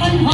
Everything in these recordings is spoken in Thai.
I'm cho kênh Ghiền Mì Gõ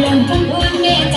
เรื่องคนอื่นแม่ใจ